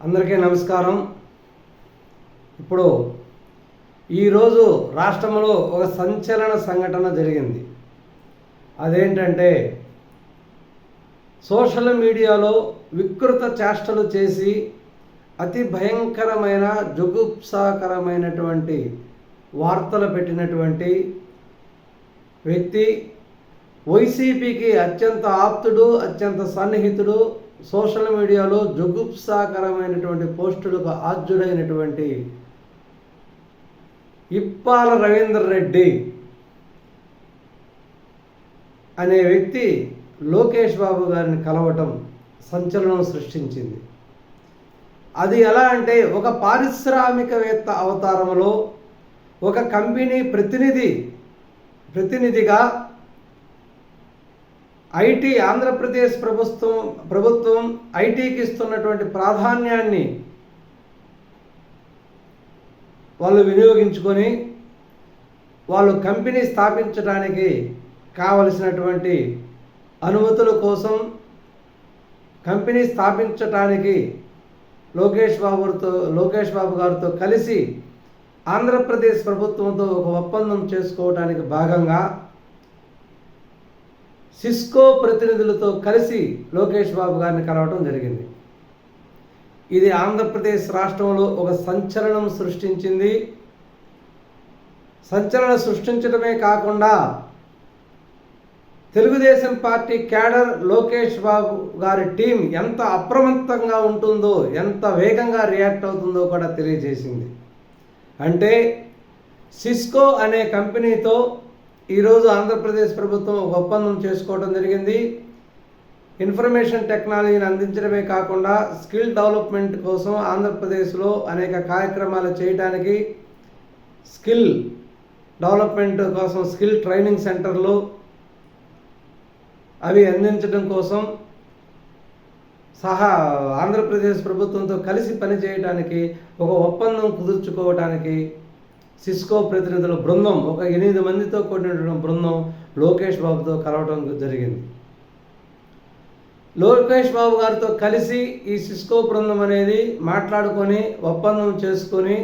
అందరికీ నమస్కారం. ఇప్పుడు ఈరోజు రాష్ట్రంలో ఒక సంచలన సంఘటన జరిగింది. అదేంటంటే సోషల్ మీడియాలో వికృత చేష్టలు చేసి అతి భయంకరమైన జుగుప్సాకరమైనటువంటి వార్తలు పెట్టినటువంటి వ్యక్తి వైసీపీకి అత్యంత ఆప్తుడు అత్యంత సన్నిహితుడు సోషల్ మీడియాలో జుగుప్సాకరమైనటువంటి పోస్టులకు ఆద్యుడైనటువంటి ఇప్పాల రవీందర్ రెడ్డి అనే వ్యక్తి లోకేష్ బాబు గారిని కలవటం సంచలనం సృష్టించింది. అది ఎలా అంటే ఒక పారిశ్రామికవేత్త అవతారంలో ఒక కంపెనీ ప్రతినిధి ప్రతినిధిగా ఐటీ ఆంధ్రప్రదేశ్ ప్రభుత్వం ప్రభుత్వం ఐటీకి ఇస్తున్నటువంటి ప్రాధాన్యాన్ని వాళ్ళు వినియోగించుకొని వాళ్ళు కంపెనీ స్థాపించడానికి కావలసినటువంటి అనుమతుల కోసం కంపెనీ స్థాపించటానికి లోకేష్ బాబుతో లోకేష్ బాబు గారితో కలిసి ఆంధ్రప్రదేశ్ ప్రభుత్వంతో ఒక ఒప్పందం చేసుకోవడానికి భాగంగా సిస్కో ప్రతినిధులతో కలిసి లోకేష్ బాబు గారిని కలవటం జరిగింది. ఇది ఆంధ్రప్రదేశ్ రాష్ట్రంలో ఒక సంచలనం సృష్టించింది. సంచలనం సృష్టించడమే కాకుండా తెలుగుదేశం పార్టీ క్యాడర్ లోకేష్ బాబు గారి టీం ఎంత అప్రమత్తంగా ఉంటుందో ఎంత వేగంగా రియాక్ట్ అవుతుందో కూడా తెలియజేసింది. అంటే సిస్కో అనే కంపెనీతో ఈరోజు ఆంధ్రప్రదేశ్ ప్రభుత్వం ఒక ఒప్పందం చేసుకోవడం జరిగింది. ఇన్ఫర్మేషన్ టెక్నాలజీని అందించడమే కాకుండా స్కిల్ డెవలప్మెంట్ కోసం ఆంధ్రప్రదేశ్లో అనేక కార్యక్రమాలు చేయడానికి స్కిల్ డెవలప్మెంట్ కోసం స్కిల్ ట్రైనింగ్ సెంటర్లు అవి అందించడం కోసం సహా ఆంధ్రప్రదేశ్ ప్రభుత్వంతో కలిసి పనిచేయడానికి ఒక ఒప్పందం కుదుర్చుకోవడానికి సిస్కో ప్రతినిధుల బృందం ఒక ఎనిమిది మందితో కూడినటువంటి బృందం లోకేష్ బాబుతో కలవటం జరిగింది. లోకేష్ బాబు గారితో కలిసి ఈ సిస్కో బృందం అనేది మాట్లాడుకొని ఒప్పందం చేసుకొని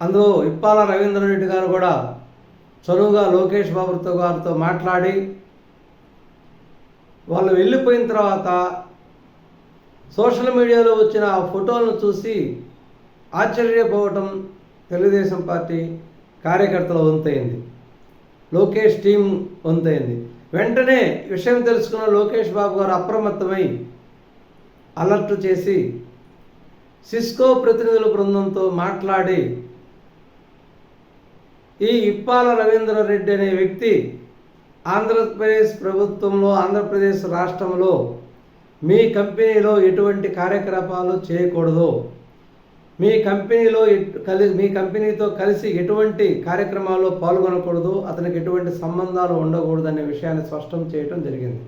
అందులో ఇప్పాల రవీంద్ర రెడ్డి గారు కూడా చనువుగా లోకేష్ బాబుతో గారితో మాట్లాడి వాళ్ళు వెళ్ళిపోయిన తర్వాత సోషల్ మీడియాలో వచ్చిన ఆ ఫోటోలను చూసి ఆశ్చర్యపోవటం తెలుగుదేశం పార్టీ కార్యకర్తల వంతైంది లోకేష్ టీం వంతైంది వెంటనే విషయం తెలుసుకున్న లోకేష్ బాబు గారు అప్రమత్తమై అలర్ట్ చేసి సిస్కో ప్రతినిధుల బృందంతో మాట్లాడి ఈ ఇప్పాల రవీంద్ర రెడ్డి అనే వ్యక్తి ఆంధ్రప్రదేశ్ ప్రభుత్వంలో ఆంధ్రప్రదేశ్ రాష్ట్రంలో మీ కంపెనీలో ఎటువంటి కార్యకలాపాలు చేయకూడదు. మీ కంపెనీలో కలి మీ కంపెనీతో కలిసి ఎటువంటి కార్యక్రమాల్లో పాల్గొనకూడదు అతనికి ఎటువంటి సంబంధాలు ఉండకూడదు అనే విషయాన్ని స్పష్టం చేయడం జరిగింది.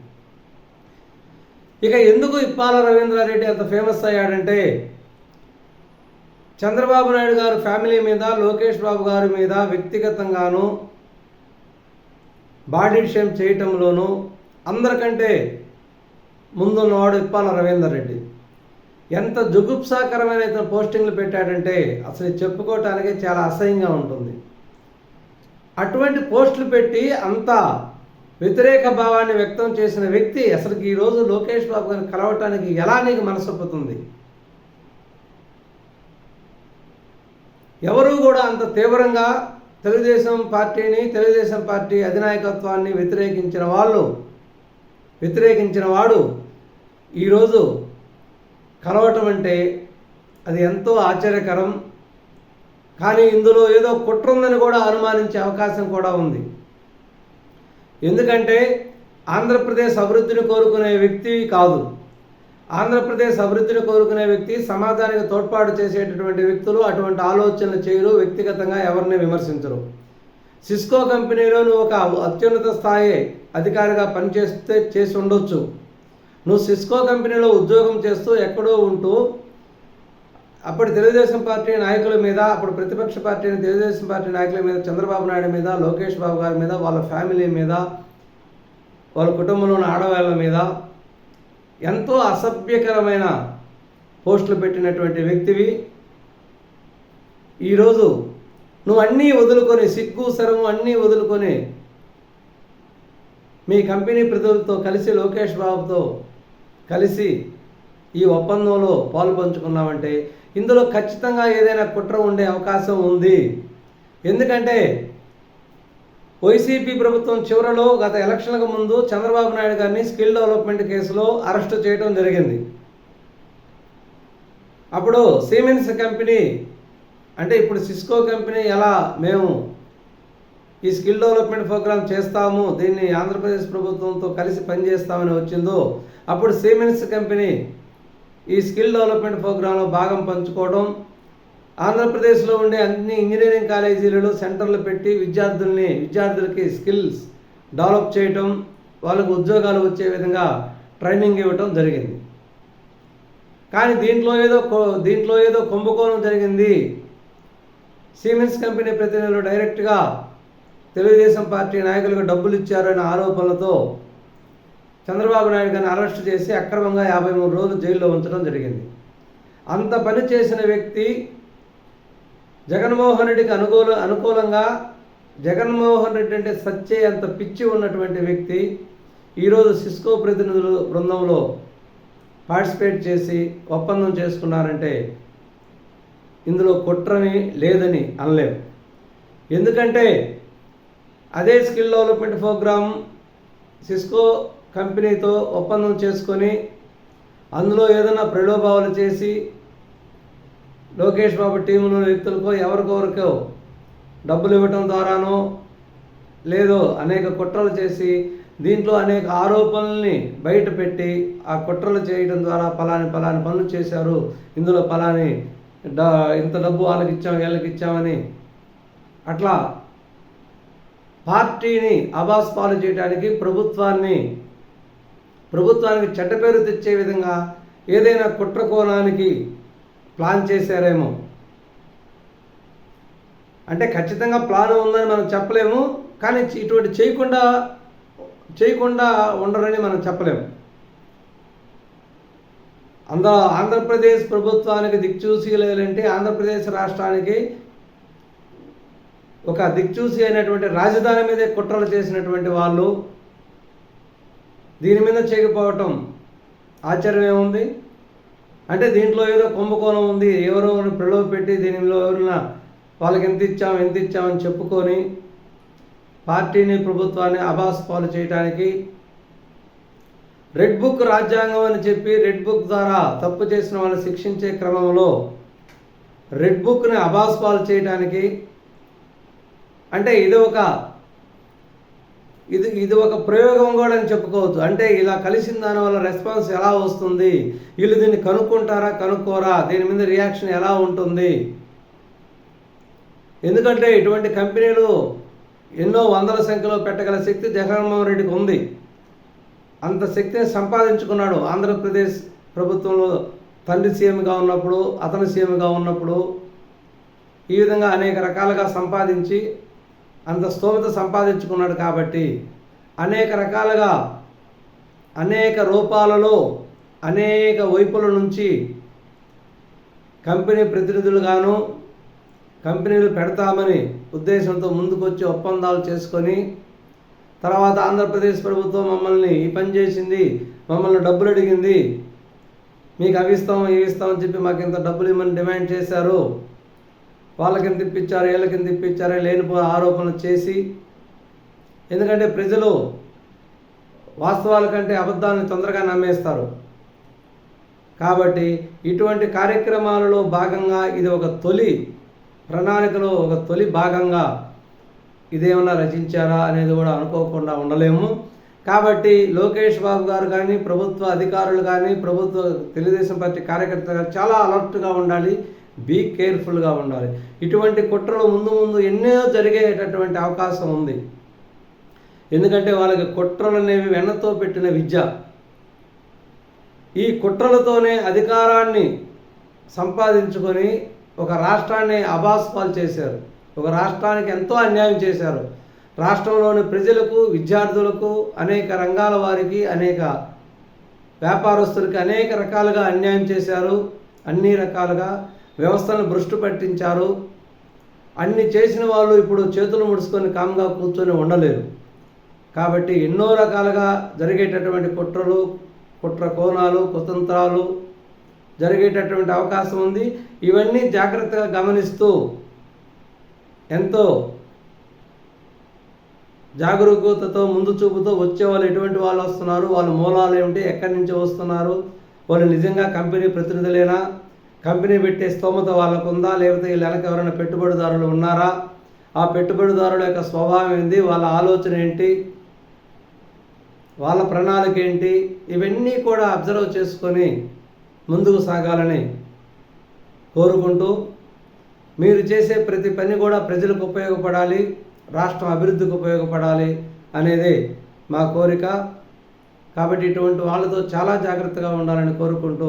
ఇక ఎందుకు ఇప్పాల రవీంద్రారెడ్డి అంత ఫేమస్ అయ్యాడంటే చంద్రబాబు నాయుడు గారు ఫ్యామిలీ మీద లోకేష్ బాబు గారి మీద వ్యక్తిగతంగాను బాడీ షేమ్ చేయటంలోనూ అందరికంటే ముందున్నవాడు ఇప్పాల రవీందర్ రెడ్డి. ఎంత జుగుప్సాకరమైన ఇతను పోస్టింగ్లు పెట్టాడంటే అసలు చెప్పుకోవటానికి చాలా అసహ్యంగా ఉంటుంది. అటువంటి పోస్టులు పెట్టి అంత వ్యతిరేక భావాన్ని వ్యక్తం చేసిన వ్యక్తి అసలుకి ఈరోజు లోకేష్ బాబు గారిని కలవటానికి ఎలా నీకు మనసొప్పుతుంది ఎవరు కూడా అంత తీవ్రంగా తెలుగుదేశం పార్టీని తెలుగుదేశం పార్టీ అధినాయకత్వాన్ని వ్యతిరేకించిన వాళ్ళు వ్యతిరేకించిన వాడు ఈరోజు కలవటం అంటే అది ఎంతో ఆశ్చర్యకరం. కానీ ఇందులో ఏదో కుట్ర ఉందని కూడా అనుమానించే అవకాశం కూడా ఉంది. ఎందుకంటే ఆంధ్రప్రదేశ్ అభివృద్ధిని కోరుకునే వ్యక్తి కాదు. ఆంధ్రప్రదేశ్ అభివృద్ధిని కోరుకునే వ్యక్తి సమాజానికి తోడ్పాటు చేసేటటువంటి వ్యక్తులు అటువంటి ఆలోచనలు చేయరు వ్యక్తిగతంగా ఎవరిని విమర్శించరు. సిస్కో కంపెనీలో నువ్వు ఒక అత్యున్నత స్థాయి అధికారిగా పనిచేస్తే చేసి ఉండొచ్చు. నువ్వు సిస్కో కంపెనీలో ఉద్యోగం చేస్తూ ఎక్కడో ఉంటూ అప్పటి తెలుగుదేశం పార్టీ నాయకుల మీద అప్పుడు ప్రతిపక్ష పార్టీ అయిన తెలుగుదేశం పార్టీ నాయకుల మీద చంద్రబాబు నాయుడు మీద లోకేష్ బాబు గారి మీద వాళ్ళ ఫ్యామిలీ మీద వాళ్ళ కుటుంబంలోని ఆడవాళ్ళ మీద ఎంతో అసభ్యకరమైన పోస్టులు పెట్టినటువంటి వ్యక్తివి. ఈరోజు నువ్వు అన్నీ వదులుకొని సిగ్గు సరము అన్నీ వదులుకొని మీ కంపెనీ ప్రతినిధులతో కలిసి లోకేష్ బాబుతో కలిసి ఈ ఒప్పందంలో పాలు పంచుకున్నామంటే ఇందులో ఖచ్చితంగా ఏదైనా కుట్ర ఉండే అవకాశం ఉంది. ఎందుకంటే వైసీపీ ప్రభుత్వం చివరలో గత ఎలక్షన్లకు ముందు చంద్రబాబు నాయుడు గారిని స్కిల్ డెవలప్మెంట్ కేసులో అరెస్టు చేయడం జరిగింది. అప్పుడు సిమెన్స్ కంపెనీ అంటే ఇప్పుడు సిస్కో కంపెనీ ఎలా మేము ఈ స్కిల్ డెవలప్మెంట్ ప్రోగ్రామ్ చేస్తాము దీన్ని ఆంధ్రప్రదేశ్ ప్రభుత్వంతో కలిసి పనిచేస్తామని వచ్చిందో అప్పుడు సిమెన్స్ కంపెనీ ఈ స్కిల్ డెవలప్మెంట్ ప్రోగ్రాంలో భాగం పంచుకోవడం ఆంధ్రప్రదేశ్లో ఉండే అన్ని ఇంజనీరింగ్ కాలేజీలలో సెంటర్లు పెట్టి విద్యార్థుల్ని విద్యార్థులకి స్కిల్స్ డెవలప్ చేయటం వాళ్ళకు ఉద్యోగాలు వచ్చే విధంగా ట్రైనింగ్ ఇవ్వటం జరిగింది. కానీ దీంట్లో ఏదో దీంట్లో ఏదో కుంభకోణం జరిగింది. సిమెన్స్ కంపెనీ ప్రతినిధులు డైరెక్ట్గా తెలుగుదేశం పార్టీ నాయకులకు డబ్బులు ఇచ్చారనే ఆరోపణలతో చంద్రబాబు నాయుడు గారిని అరెస్ట్ చేసి అక్రమంగా యాభై మూడు రోజులు జైల్లో ఉంచడం జరిగింది. అంత పని చేసిన వ్యక్తి జగన్మోహన్ రెడ్డికి అనుకూల అనుకూలంగా జగన్మోహన్ రెడ్డి అంటే సచ్చే అంత పిచ్చి ఉన్నటువంటి వ్యక్తి ఈరోజు సిస్కో ప్రతినిధులు బృందంలో పార్టిసిపేట్ చేసి ఒప్పందం చేసుకున్నారంటే ఇందులో కుట్రని లేదని అనలేం. ఎందుకంటే అదే స్కిల్ డెవలప్మెంట్ ప్రోగ్రామ్ సిస్కో కంపెనీతో ఒప్పందం చేసుకొని అందులో ఏదైనా ప్రలోభావాలు చేసి లోకేష్ బాబు టీంలో వ్యక్తులకో ఎవరికొవరికో డబ్బులు ఇవ్వటం ద్వారానో లేదో అనేక కుట్రలు చేసి దీంట్లో అనేక ఆరోపణల్ని బయట పెట్టి ఆ కుట్రలు చేయడం ద్వారా పలాని పలాని పనులు చేశారు. ఇందులో పలాని డ ఇంత డబ్బు వాళ్ళకి ఇచ్చాం వీళ్ళకి ఇచ్చామని అట్లా పార్టీని అబాస్ పాలు చేయడానికి ప్రభుత్వాన్ని ప్రభుత్వానికి చెడ్డ పేరు తెచ్చే విధంగా ఏదైనా కుట్ర కోణానికి ప్లాన్ చేశారేమో. అంటే ఖచ్చితంగా ప్లాన్ ఉందని మనం చెప్పలేము కానీ ఇటువంటి చేయకుండా చేయకుండా ఉండరని మనం చెప్పలేము. అంద ఆంధ్రప్రదేశ్ ప్రభుత్వానికి దిక్చూసి లేదంటే ఆంధ్రప్రదేశ్ రాష్ట్రానికి ఒక దిక్చూసి అయినటువంటి రాజధాని మీదే కుట్రలు చేసినటువంటి వాళ్ళు దీని మీద చేయకపోవటం ఆశ్చర్యం ఏముంది? అంటే దీంట్లో ఏదో కుంభకోణం ఉంది. ఎవరో ప్రలోభ పెట్టి దీనిలో ఎవరైనా వాళ్ళకి ఎంత ఇచ్చాం ఎంత ఇచ్చామని చెప్పుకొని పార్టీని ప్రభుత్వాన్ని అబాస్ పాలు చేయడానికి రెడ్ బుక్ రాజ్యాంగం అని చెప్పి రెడ్ బుక్ ద్వారా తప్పు చేసిన వాళ్ళని శిక్షించే క్రమంలో రెడ్ బుక్ని అభాస్ పాలు చేయడానికి అంటే ఇది ఒక ఇది ఇది ఒక ప్రయోగం కూడా అని చెప్పుకోవచ్చు అంటే ఇలా కలిసిన దాని వల్ల రెస్పాన్స్ ఎలా వస్తుంది? వీళ్ళు దీన్ని కనుక్కుంటారా కనుక్కోరా? దీని మీద రియాక్షన్ ఎలా ఉంటుంది? ఎందుకంటే ఇటువంటి కంపెనీలు ఎన్నో వందల సంఖ్యలో పెట్టగల శక్తి జగన్మోహన్ రెడ్డికి ఉంది. అంత శక్తిని సంపాదించుకున్నాడు ఆంధ్రప్రదేశ్ ప్రభుత్వంలో తండ్రి సీఎంగా ఉన్నప్పుడు అతను సీఎంగా ఉన్నప్పుడు ఈ విధంగా అనేక రకాలుగా సంపాదించి అంత స్తోమత సంపాదించుకున్నాడు కాబట్టి అనేక రకాలుగా అనేక రూపాలలో అనేక వైపుల నుంచి కంపెనీ ప్రతినిధులుగాను కంపెనీలు పెడతామని ఉద్దేశంతో ముందుకొచ్చి ఒప్పందాలు చేసుకొని తర్వాత ఆంధ్రప్రదేశ్ ప్రభుత్వం మమ్మల్ని ఈ పని చేసింది మమ్మల్ని డబ్బులు అడిగింది మీకు అవి ఇస్తాం ఇవి ఇస్తామని చెప్పి మాకు ఇంత డబ్బులు ఇవ్వమని డిమాండ్ చేశారు. వాళ్ళకి ఎంత ఇప్పించారు వీళ్ళకి ఎంత ఇప్పించారు లేనిపో ఆరోపణలు చేసి ఎందుకంటే ప్రజలు వాస్తవాల కంటే అబద్ధాలను తొందరగా నమ్మేస్తారు. కాబట్టి ఇటువంటి కార్యక్రమాలలో భాగంగా ఇది ఒక తొలి ప్రణాళికలో ఒక తొలి భాగంగా ఇదేమన్నా రచించారా అనేది కూడా అనుకోకుండా ఉండలేము. కాబట్టి లోకేష్ బాబు గారు కానీ ప్రభుత్వ అధికారులు కానీ ప్రభుత్వ తెలుగుదేశం పార్టీ కార్యకర్తలు కానీ చాలా అలర్ట్గా ఉండాలి. బీ కేర్ఫుల్గా ఉండాలి. ఇటువంటి కుట్రలు ముందు ముందు ఎన్నో జరిగేటటువంటి అవకాశం ఉంది. ఎందుకంటే వాళ్ళకి కుట్రలు అనేవి వెన్నతో పెట్టిన విద్య. ఈ కుట్రలతోనే అధికారాన్ని సంపాదించుకొని ఒక రాష్ట్రాన్ని అభాస్పాలు చేశారు. ఒక రాష్ట్రానికి ఎంతో అన్యాయం చేశారు. రాష్ట్రంలోని ప్రజలకు విద్యార్థులకు అనేక రంగాల వారికి అనేక వ్యాపారస్తులకి అనేక రకాలుగా అన్యాయం చేశారు. అన్ని రకాలుగా వ్యవస్థను భ్రష్టు పట్టించారు. అన్ని చేసిన వాళ్ళు ఇప్పుడు చేతులు ముడుచుకొని కామ్గా కూర్చొని ఉండలేరు. కాబట్టి ఎన్నో రకాలుగా జరిగేటటువంటి కుట్రలు కుట్ర కోణాలు కుతంత్రాలు జరిగేటటువంటి అవకాశం ఉంది. ఇవన్నీ జాగ్రత్తగా గమనిస్తూ ఎంతో జాగరూకతతో ముందు చూపుతో వచ్చే వాళ్ళు ఎటువంటి వాళ్ళు వస్తున్నారు? వాళ్ళ మూలాలు ఏమిటి? ఎక్కడి నుంచి వస్తున్నారు? వాళ్ళు నిజంగా కంపెనీ ప్రతినిధులేనా? కంపెనీ పెట్టే స్తోమత వాళ్ళకు ఉందా లేకపోతే వీళ్ళ వెనక ఎవరైనా పెట్టుబడిదారులు ఉన్నారా? ఆ పెట్టుబడిదారుల యొక్క స్వభావం ఏంటి? వాళ్ళ ఆలోచన ఏంటి? వాళ్ళ ప్రణాళిక ఏంటి? ఇవన్నీ కూడా అబ్జర్వ్ చేసుకొని ముందుకు సాగాలని కోరుకుంటూ మీరు చేసే ప్రతి పని కూడా ప్రజలకు ఉపయోగపడాలి రాష్ట్రం అభివృద్ధికి ఉపయోగపడాలి అనేది మా కోరిక. కాబట్టి ఇటువంటి వాళ్ళతో చాలా జాగ్రత్తగా ఉండాలని కోరుకుంటూ